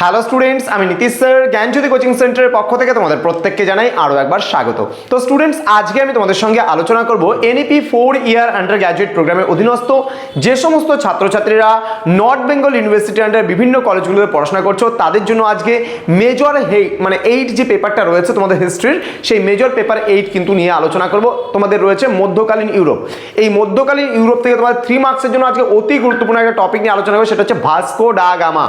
Hello students আমি Nitish sir, জ্ঞানজ্যোতি coaching সেন্টারের পক্ষ থেকে তোমাদের প্রত্যেককে জানাই আরও একবার স্বাগত। তো স্টুডেন্টস আজকে আমি তোমাদের সঙ্গে আলোচনা করব NEP four year undergraduate প্রোগ্রামের অধীনস্থ যে সমস্ত ছাত্রছাত্রীরা নর্থ বেঙ্গল ইউনিভার্সিটি আন্ডার বিভিন্ন কলেজগুলোতে পড়াশোনা করছ, তাদের জন্য আজকে মেজর হে মানে এইট যে পেপারটা রয়েছে তোমাদের হিস্ট্রির সেই মেজর পেপার এইট কিন্তু নিয়ে আলোচনা করব। তোমাদের রয়েছে মধ্যকালীন ইউরোপ এই মধ্যকালীন ইউরোপ থেকে তোমাদের থ্রি মার্কসের জন্য আজকে অতি গুরুত্বপূর্ণ একটা টপিক নিয়ে আলোচনা করব, সেটা হচ্ছে Vasco da Gama.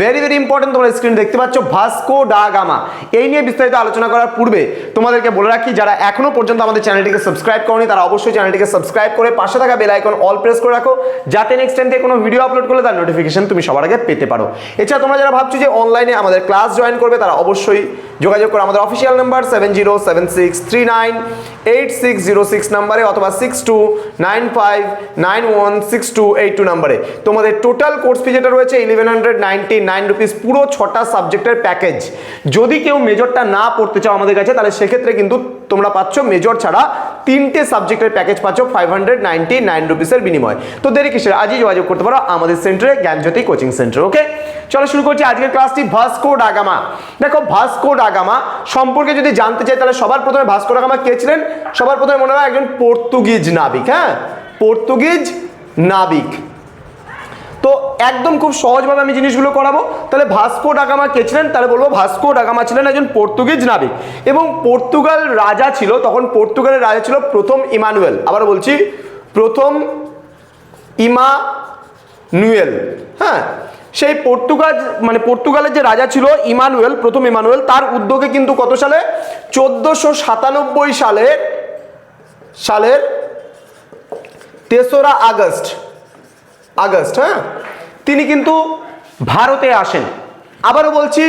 Very very important তোমরা স্ক্রিন দেখতে পাচ্ছ, ভাস্কো ডা গামা। এই নিয়ে বিস্তারিত আলোচনা করার পূর্বে তোমাদেরকে বলে রাখি, যারা এখনও পর্যন্ত আমাদের চ্যানেলটিকে সাবস্ক্রাইব করনি, তারা অবশ্যই চ্যানেলটিকে সাবস্ক্রাইব করে পাশে থাকা বেল আইকন অল প্রেস করে রাখো, যাতে নেক্সট টাইম থেকে কোনো ভিডিও আপলোড করলে তার নোটিফিকেশন তুমি সবার আগে পেতে পারো। এছাড়া তোমরা যারা ভাবছ যে অনলাইনে আমাদের ক্লাস জয়েন করবে, তারা অবশ্যই যোগাযোগ করো আমাদের official number seven zero seven six three nine eight six zero six নাম্বারে অথবা six two nine five nine one six two eight two নাম্বারে তোমাদের টোটাল কোর্স ফি যেটা রয়েছে eleven hundred ninety nine rupees পুরো ছটা সাবজেক্টের প্যাকেজ যদি কেউ মেজরটা না পড়তে চাও আমাদের কাছে, তাহলে সেক্ষেত্রে কিন্তু তোমরা পাচ্ছ মেজর ছাড়া তিনটে সাবজেক্টের প্যাকেজ পাচ্ছ ফাইভ হান্ড্রেড নাইনটি নাইন রুপিসের বিনিময়। তো দেরি কিসের? আজই যোগাযোগ করতে পারো আমাদের সেন্টারে জ্ঞানজ্যোতি কোচিং সেন্টার ওকে চলো শুরু করছি আজকের ক্লাসটি ভাস্কো ডাগামা দেখো, ভাস্কো ডাগামা সম্পর্কে যদি জানতে চাই, তাহলে সবার প্রথমে ভাস্কো ডাগামা কে ছিলেন? সবার প্রথমে মনে হয় একজন পর্তুগিজ নাবিক হ্যাঁ? পর্তুগিজ নাবিক। একদম খুব সহজভাবে আমি জিনিসগুলো করাবো। তাহলে ভাস্কো ডাগামা কে ছিলেন? তাহলে বলব ভাস্কো ডাগামা ছিলেন একজন পর্তুগিজ নাবিক। এবং পর্তুগাল রাজা ছিল, তখন পর্তুগালের রাজা ছিল প্রথম ইমানুয়েল। আবার বলছি, প্রথম ইমা নুয়েল হ্যাঁ সেই পর্তুগাল মানে পর্তুগালের যে রাজা ছিল ইমানুয়েল, প্রথম ইমানুয়েল, তার উদ্যোগে কিন্তু কত সালে? চোদ্দশো সাতানব্বই সালের সালের তেসরা আগস্ট। আগস্ট হ্যাঁ? তিনি কিন্তু ভারতে আসেন। আবারও বলছি,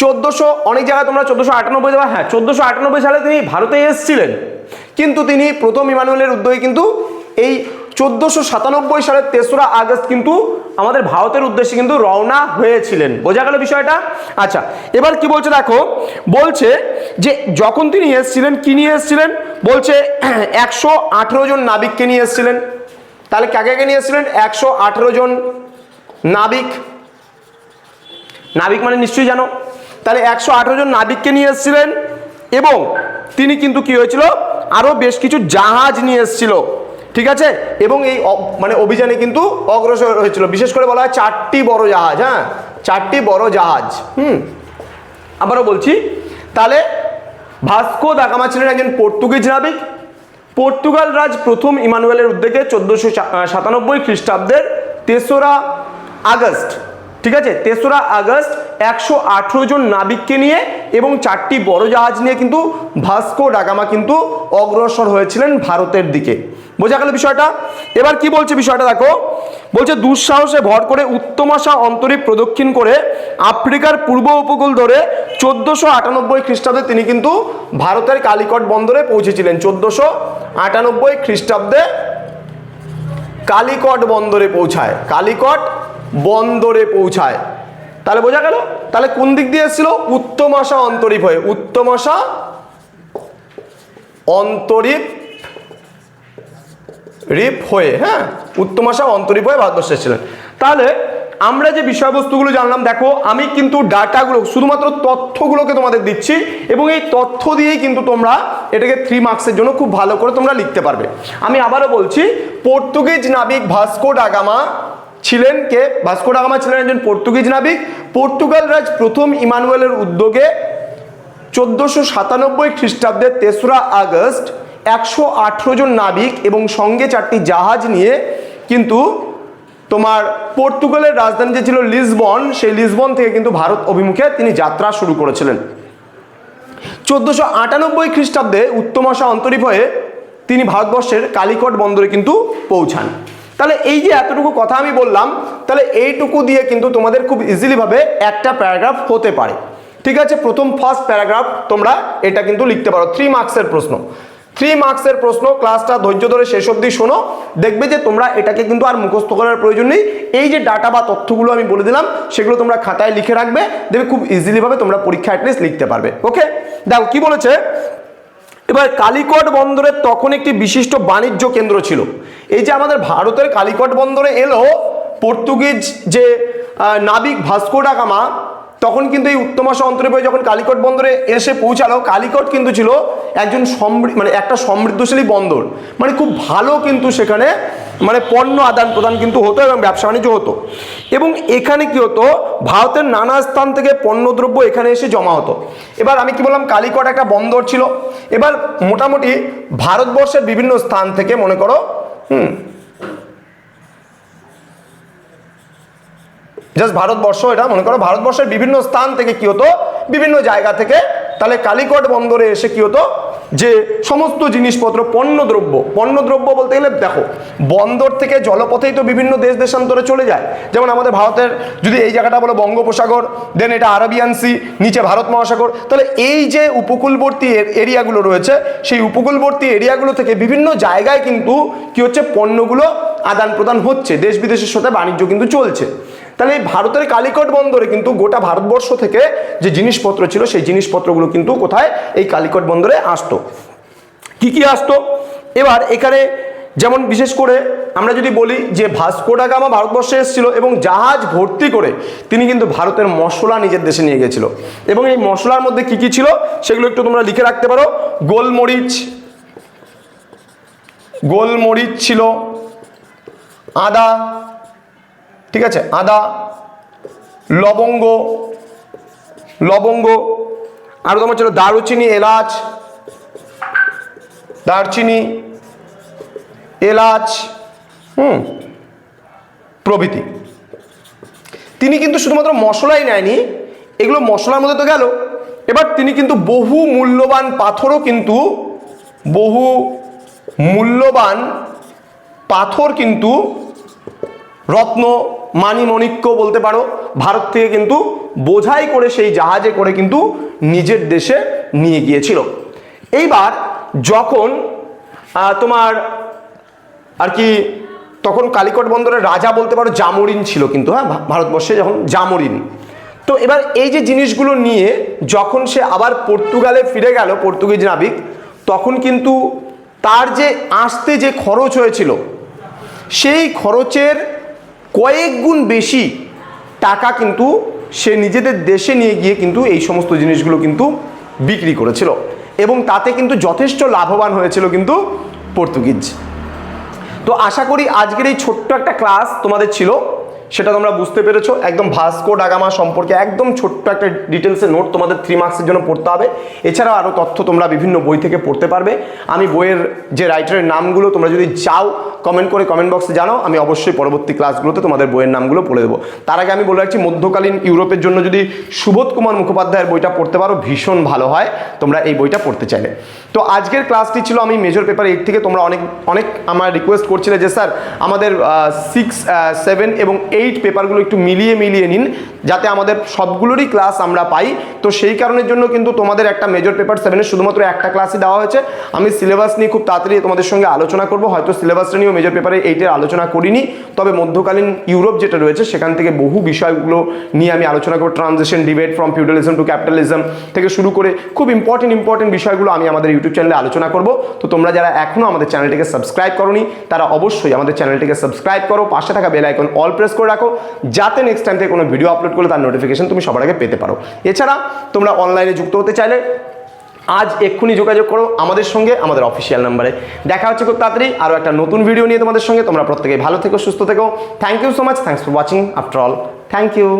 চোদ্দোশো অনেক জায়গায় তোমরা চোদ্দোশো আটানব্বই দেওয়া হ্যাঁ চোদ্দোশো আটানব্বই সালে তিনি ভারতে এসেছিলেন। কিন্তু তিনি প্রথম ইমানুয়েলের উদ্যোগে কিন্তু এই চোদ্দোশো সাতানব্বই সালের তেসরা আগস্ট কিন্তু আমাদের ভারতের উদ্দেশ্যে কিন্তু রওনা হয়েছিলেন। বোঝা গেল বিষয়টা? আচ্ছা এবার কি বলছে দেখো? বলছে যে, যখন তিনি এসেছিলেন, কি নিয়ে এসেছিলেন? বলছে, একশো আঠেরো জন নাবিককে নিয়ে এসেছিলেন। তাহলে কাকে নিয়ে এসেছিলেন? একশো আঠেরো জন নাবিক। নাবিক মানে নিশ্চয়ই জানো। তাহলে একশো আঠেরো জন নাবিককে নিয়ে এসেছিলেন এবং তিনি কিন্তু কি হয়েছিল? আরও বেশ কিছু জাহাজ নিয়ে এসেছিল। ঠিক আছে? এবং এই মানে অভিযানে কিন্তু অগ্রসর হয়েছিল। বিশেষ করে বলা হয় চারটি বড় জাহাজ হ্যাঁ? চারটি বড় জাহাজ। হুম? আবারও বলছি, তাহলে ভাস্কো দাগামা ছিলেন একজন পর্তুগিজ নাবিক। পর্তুগাল রাজ প্রথম ইমানুয়েলের উদ্যোগে চোদ্দোশো সাতানব্বই খ্রিস্টাব্দের তেসরা আগস্ট, ঠিক আছে? তেসরা আগস্ট একশো আঠেরো জন নাবিককে নিয়ে এবং চারটি বড় জাহাজ নিয়ে কিন্তু ভাস্কো ডাগামা কিন্তু অগ্রসর হয়েছিলেন ভারতের দিকে। বোঝা গেল বিষয়টা? এবার কি বলছে বিষয়টা দেখো? বলছে, দুঃসাহসে ভর করে উত্তমাশা অন্তরীপ প্রদক্ষিণ করে আফ্রিকার পূর্ব উপকূল ধরে চোদ্দোশো আটানব্বই খ্রিস্টাব্দে তিনি কিন্তু ভারতের কালিকট বন্দরে পৌঁছেছিলেন। চোদ্দোশো আটানব্বই খ্রিস্টাব্দে কালিকট বন্দরে পৌঁছায়। কালিকট বন্দরে পৌঁছায়। তাহলে বোঝা গেল? তাহলে কোন দিক দিয়ে এসেছিল? উত্তমাশা অন্তরীপ হয়ে। উত্তমাশা অন্তরীপ রিপ হয়ে হ্যাঁ? উত্তমাশা অন্তরীপ হয়ে ভারতবর্ষে এসেছিলেন। তাহলে আমরা যে বিষয়বস্তুগুলো জানলাম, দেখো, আমি কিন্তু ডাটাগুলো, শুধুমাত্র তথ্যগুলোকে তোমাদের দিচ্ছি এবং এই তথ্য দিয়েই কিন্তু তোমরা এটাকে থ্রি মার্কসের জন্য খুব ভালো করে তোমরা লিখতে পারবে। আমি আবারও বলছি, পর্তুগিজ নাবিক ভাস্কো ডাগামা ছিলেন কে? ভাস্কো ডাগামা ছিলেন একজন পর্তুগিজ নাবিক। পর্তুগাল রাজ প্রথম ইমানুয়েলের উদ্যোগে চোদ্দোশো সাতানব্বই খ্রিস্টাব্দের তেসরা আগস্ট একশো আঠেরো জন নাবিক এবং সঙ্গে চারটি জাহাজ নিয়ে কিন্তু তোমার পর্তুগালের রাজধানী যে ছিল লিসবন, সেই লিসবন থেকে কিন্তু ভারত অভিমুখে তিনি যাত্রা শুরু করেছিলেন। চোদ্দোশো আটানব্বই খ্রিস্টাব্দে উত্তমাশা অন্তরীপ হয়ে তিনি ভারতবর্ষের কালিকট বন্দরে কিন্তু পৌঁছান। তাহলে এই যে এতটুকু কথা আমি বললাম, তাহলে এইটুকু দিয়ে কিন্তু তোমাদের খুব ইজিলিভাবে একটা প্যারাগ্রাফ হতে পারে। ঠিক আছে? প্রথম ফার্স্ট প্যারাগ্রাফ তোমরা এটা কিন্তু লিখতে পারো। থ্রি মার্কসের প্রশ্ন। থ্রি মার্কসের প্রশ্ন ক্লাসটা ধৈর্য ধরে শেষ অবধি শোনো। দেখবে যে তোমরা এটাকে কিন্তু আর মুখস্থ করার প্রয়োজন নেই। এই যে ডাটা বা তথ্যগুলো আমি বলে দিলাম, সেগুলো তোমরা খাতায় লিখে রাখবে। দেখবে খুব ইজিলিভাবে তোমরা পরীক্ষা অ্যাটলিস্ট লিখতে পারবে। ওকে দেখো, কি বলেছে? এবার কালিকট বন্দরের তখন একটি বিশিষ্ট বাণিজ্য কেন্দ্র ছিল। এই যে আমাদের ভারতের কালিকট বন্দরে এলো পর্তুগিজ যে নাবিক ভাস্কো গামা, তখন কিন্তু এই উত্তমাশা অন্তরে যখন কালিকট বন্দরে এসে পৌঁছালো, কালিকট কিন্তু ছিল একজন সমৃ মানে একটা সমৃদ্ধশালী বন্দর। মানে খুব ভালো কিন্তু সেখানে মানে পণ্য আদান প্রদান কিন্তু হতো এবং ব্যবসা বাণিজ্য হতো। এবং এখানে কি হতো, ভারতের নানা স্থান থেকে পণ্যদ্রব্য এখানে এসে জমা হতো। এবার আমি কি বললাম, কালিকট একটা বন্দর ছিল। এবার মোটামুটি ভারতবর্ষের বিভিন্ন স্থান থেকে মনে করো, হুম জাস্ট ভারতবর্ষ এটা, মনে করো ভারতবর্ষের বিভিন্ন স্থান থেকে কি হতো, বিভিন্ন জায়গা থেকে, তাহলে কালিকট বন্দরে এসে কি হতো যে সমস্ত জিনিসপত্র, পণ্যদ্রব্য পণ্যদ্রব্য বলতে গেলে দেখো, বন্দর থেকে জলপথেই তো বিভিন্ন দেশ দেশান্তরে চলে যায়। যেমন আমাদের ভারতের, যদি এই জায়গাটা বলো বঙ্গোপসাগর দেন এটা আরবিয়ান সি, নিচে ভারত মহাসাগর, তাহলে এই যে উপকূলবর্তী এর- এরিয়াগুলো রয়েছে, সেই উপকূলবর্তী এরিয়াগুলো থেকে বিভিন্ন জায়গায় কিন্তু কি হচ্ছে, পণ্যগুলো আদান প্রদান হচ্ছে। দেশ বিদেশের সাথে বাণিজ্য কিন্তু চলছে। তাহলে এই ভারতের কালিকট বন্দরে কিন্তু গোটা ভারতবর্ষ থেকে যে জিনিসপত্র ছিল, সেই জিনিসপত্রগুলো কিন্তু কোথায় এই কালিকট বন্দরে আসতো। কি কি আসতো? এবার এখানে যেমন বিশেষ করে আমরা যদি বলি যে ভাস্কো ডা গামা ভারতবর্ষে এসেছিল এবং জাহাজ ভর্তি করে তিনি কিন্তু ভারতের মশলা নিজের দেশে নিয়ে গেছিল। এবং এই মশলার মধ্যে কি কি ছিল সেগুলো একটু তোমরা লিখে রাখতে পারো। গোলমরিচ গোলমরিচ ছিল, আদা ঠিক আছে? আদা, লবঙ্গ লবঙ্গ, আর তোমার ছিল দারুচিনি, এলাচ, দারচিনি, এলাচ, হুম, প্রভৃতি। তিনি কিন্তু শুধুমাত্র মশলাই নেয়নি, এগুলো মশলার মধ্যে তো গেল। এবার তিনি কিন্তু বহু মূল্যবান পাথরও কিন্তু, বহু মূল্যবান পাথর কিন্তু রত্ন মানিমণিক্য বলতে পারো। ভারত থেকে কিন্তু বোঝাই করে সেই জাহাজে করে কিন্তু নিজের দেশে নিয়ে গিয়েছিল। এইবার যখন তোমার আর কি তখন কালিকট বন্দরের রাজা বলতে পারো জামরিন ছিল কিন্তু হ্যাঁ ভারতবর্ষে যখন জামরিন। তো এবার এই যে জিনিসগুলো নিয়ে যখন সে আবার পর্তুগালে ফিরে গেল, পর্তুগিজ নাবিক, তখন কিন্তু তার যে আসতে যে খরচ হয়েছিল, সেই খরচের কয়েক গুণ বেশি টাকা কিন্তু সে নিজেদের দেশে নিয়ে গিয়ে কিন্তু এই সমস্ত জিনিসগুলো কিন্তু বিক্রি করেছিল। এবং তাতে কিন্তু যথেষ্ট লাভবান হয়েছিল কিন্তু পর্তুগিজ। তো আশা করি আজকের এই ছোট্ট একটা ক্লাস তোমাদের ছিল। সেটা তোমরা বুঝতে পেরেছ। একদম ভাস্কো ডাগামা সম্পর্কে একদম ছোট্ট একটা ডিটেলসের নোট তোমাদের থ্রি মার্কসের জন্য পড়তে হবে। এছাড়াও আরও তথ্য তোমরা বিভিন্ন বই থেকে পড়তে পারবে। আমি বইয়ের যে রাইটারের নামগুলো তোমরা যদি চাও কমেন্ট করে কমেন্ট বক্সে জানাও। আমি অবশ্যই পরবর্তী ক্লাসগুলোতে তোমাদের বইয়ের নামগুলো পড়ে দেবো। তার আগে আমি বলে রাখছি, মধ্যকালীন ইউরোপের জন্য যদি সুবোধ কুমার মুখোপাধ্যায়ের বইটা পড়তে পারো, ভীষণ ভালো হয়। তোমরা এই বইটা পড়তে চাইলে। তো আজকের ক্লাসটি ছিল আমি মেজর পেপার এইট থেকে তোমরা অনেক অনেক আমার রিকোয়েস্ট করছিলে যে, স্যার, আমাদের সিক্স সেভেন এবং এইট পেপারগুলো একটু মিলিয়ে মিলিয়ে নিন। যাতে আমাদের সবগুলোরই ক্লাস আমরা পাই। তো সেই কারণের জন্য কিন্তু তোমাদের একটা মেজর পেপার সেভেনের শুধুমাত্র একটা ক্লাসই দেওয়া হয়েছে। আমি সিলেবাস নিয়ে খুব তাড়াতাড়ি তোমাদের সঙ্গে আলোচনা করব। হয়তো সিলেবাসটা নিয়েও মেজর পেপারে এইটের আলোচনা করিনি। তবে মধ্যকালীন ইউরোপ যেটা রয়েছে, সেখান থেকে বহু বিষয়গুলো নিয়ে আমি আলোচনা করব। Transition debate from feudalism to capitalism থেকে শুরু করে খুব ইম্পর্টেন্ট ইম্পর্টেন্ট বিষয়গুলো আমি আমাদের ইউটিউব চ্যানেলে আলোচনা করব। তো তোমরা যারা এখনও আমাদের চ্যানেলটিকে সাবস্ক্রাইব করনি, তারা অবশ্যই আমাদের চ্যানেলটিকে সাবস্ক্রাইব করো। পাশে থাকা বেল আইকন অল প্রেস করে রাখো। যাতে নেক্সট টাইম থেকে কোনো ভিডিও আপলোড করলে তার নোটিফিকেশন তুমি সবার আগে পেতে পারো। এছাড়া তোমরা অনলাইনে যুক্ত হতে চাইলে আজ এক্ষুনি যোগাযোগ করো আমাদের সঙ্গে, আমাদের অফিসিয়াল নাম্বারে দেখা হচ্ছে খুব তাড়াতাড়ি। আরও একটা নতুন ভিডিও নিয়ে তোমাদের সঙ্গে। তোমরা প্রত্যেকেই ভালো থেকো, সুস্থ থেকো। Thank you so much thanks for watching after all thank you